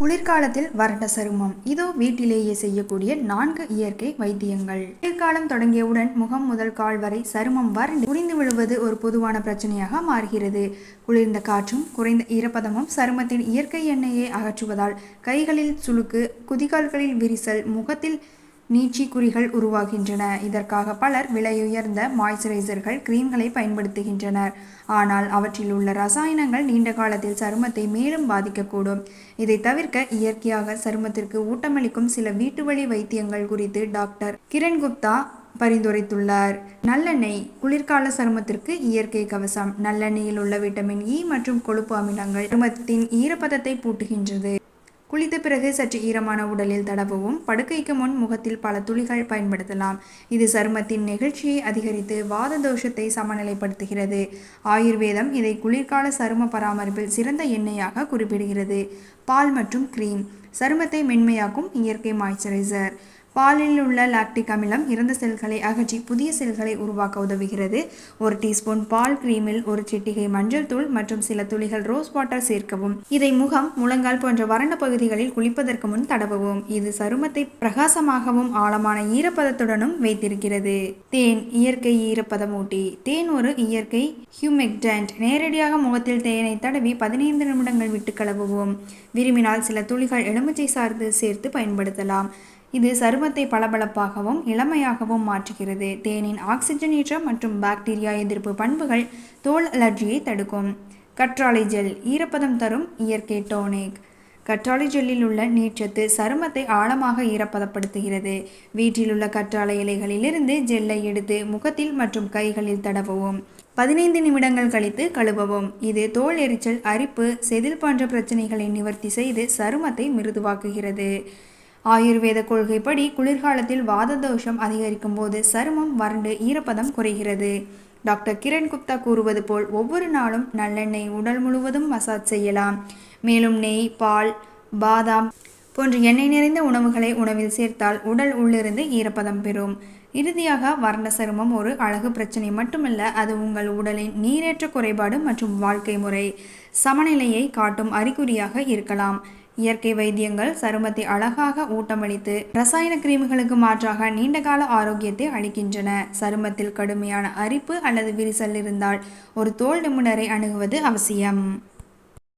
குளிர்காலத்தில் வறண்ட சருமம். இதோ வீட்டிலேயே செய்யக்கூடிய நான்கு இயற்கை வைத்தியங்கள். குளிர்காலம் தொடங்கியவுடன் முகம் முதல் கால் வரை சருமம் வறண்டு புரிந்து விழுவது ஒரு பொதுவான பிரச்சனையாக மாறுகிறது. குளிர்ந்த காற்றும் குறைந்த ஈரப்பதமும் சருமத்தின் இயற்கை எண்ணெயை அகற்றுவதால் கைகளில் சுளுக்கு குதிகால்களில் விரிசல் முகத்தில் நீட்சி குறிகள் உருவாகின்றன. இதற்காக பலர் விலையுயர்ந்த மாய்ஸ்சரைசர்கள் கிரீம்களை பயன்படுத்துகின்றனர். ஆனால் அவற்றில் உள்ள ரசாயனங்கள் நீண்ட காலத்தில் சருமத்தை மேலும் பாதிக்கக்கூடும். இதை தவிர்க்க இயற்கையாக சருமத்திற்கு ஊட்டமளிக்கும் சில வீட்டு வழி வைத்தியங்கள் குறித்து டாக்டர் கிரண் குப்தா பரிந்துரைத்துள்ளார். நல்லெண்ணெய் குளிர்கால சருமத்திற்கு இயற்கை கவசம் நல்லெண்ணெயில் உள்ள விட்டமின் இ மற்றும் கொழுப்பு அமிலங்கள் சருமத்தின் ஈரப்பதத்தை பூட்டுகின்றது. குளித்த பிறகு சற்று ஈரமான உடலில் தடவவும் படுக்கைக்கு முன் முகத்தில் பல துளிகள் பயன்படுத்தலாம். இது சருமத்தின் நெகிழ்ச்சியை அதிகரித்து வாத தோஷத்தை சமநிலைப்படுத்துகிறது. ஆயுர்வேதம் இதை குளிர்கால சரும பராமரிப்பில் சிறந்த எண்ணெயாக குறிப்பிடுகிறது. பால் மற்றும் கிரீம். சருமத்தை மென்மையாக்கும் இயற்கை மாய்ச்சரைசர் பாலில் உள்ள லாக்டிக் அமிலம் இறந்த செல்களை அகற்றி புதிய செல்களை உருவாக்க உதவுகிறது. ஒரு டீஸ்பூன் பால் கிரீமில் ஒரு சிட்டிகை மஞ்சள் தூள் மற்றும் சில துளிகள் ரோஸ் வாட்டர் சேர்க்கவும். இதை முகம் முழங்கால் போன்ற வறண்ட பகுதிகளில் குளிப்பதற்கு முன் தடவவும். இது சருமத்தை பிரகாசமாகவும் ஆழமான ஈரப்பதத்துடனும் வைத்திருக்கிறது. தேன் இயற்கை ஈரப்பதமூட்டி தேன் ஒரு இயற்கை ஹியூமெக்டன்ட். நேரடியாக முகத்தில் தேனை தடவி பதினைந்து நிமிடங்கள் விட்டு கலவுவோம் விரும்பினால் சில துளிகள் எலுமிச்சை சார்ந்து சேர்த்து பயன்படுத்தலாம். இது சருமத்தை பளபளப்பாகவும் இளமையாகவும் மாற்றுகிறது. தேனின் ஆக்சிஜனேற்ற மற்றும் பாக்டீரியா எதிர்ப்பு பண்புகள் தோல் அலர்ஜியை தடுக்கும். கற்றாழை ஜெல் ஈரப்பதம் தரும் இயற்கை டோனிக். கற்றாழை ஜெல்லில் உள்ள நீர்ச்சத்து சருமத்தை ஆழமாக ஈரப்பதப்படுத்துகிறது. வீட்டில் உள்ள கற்றாழை இலைகளிலிருந்து ஜெல்லை எடுத்து முகத்தில் மற்றும் கைகளில் தடவவும். பதினைந்து நிமிடங்கள் கழித்து கழுவவும். இது தோல் எரிச்சல் அரிப்பு செதில் போன்ற பிரச்சனைகளை நிவர்த்தி செய்து சருமத்தை மிருதுவாக்குகிறது. ஆயுர்வேத கொள்கைப்படி குளிர்காலத்தில் வாத தோஷம் அதிகரிக்கும் போது சருமம் வறண்டு ஈரப்பதம் குறைகிறது. டாக்டர் கிரண் குப்தா கூறுவது போல் ஒவ்வொரு நாளும் நல்லெண்ணெய் உடல் முழுவதும் மசாஜ் செய்யலாம். மேலும் நெய் பால் பாதாம் போன்ற எண்ணெய் நிறைந்த உணவுகளை உணவில் சேர்த்தால் உடல் உள்ளிருந்து ஈரப்பதம் பெறும். இறுதியாக வறண்ட சருமம் ஒரு அழகு பிரச்சனை மட்டுமல்ல அது உங்கள் உடலின் நீரேற்ற குறைபாடு மற்றும் வாழ்க்கை முறை சமநிலையை காட்டும் அறிகுறியாக இருக்கலாம். இயற்கை வைத்தியங்கள் சருமத்தை அழகாக ஊட்டமளித்து ரசாயன கிருமிகளுக்கு மாற்றாக நீண்டகால ஆரோக்கியத்தை அளிக்கின்றன. சருமத்தில் கடுமையான அரிப்பு அல்லது விரிசல் இருந்தால் ஒரு தோல் நிபுணரை அணுகுவது அவசியம்.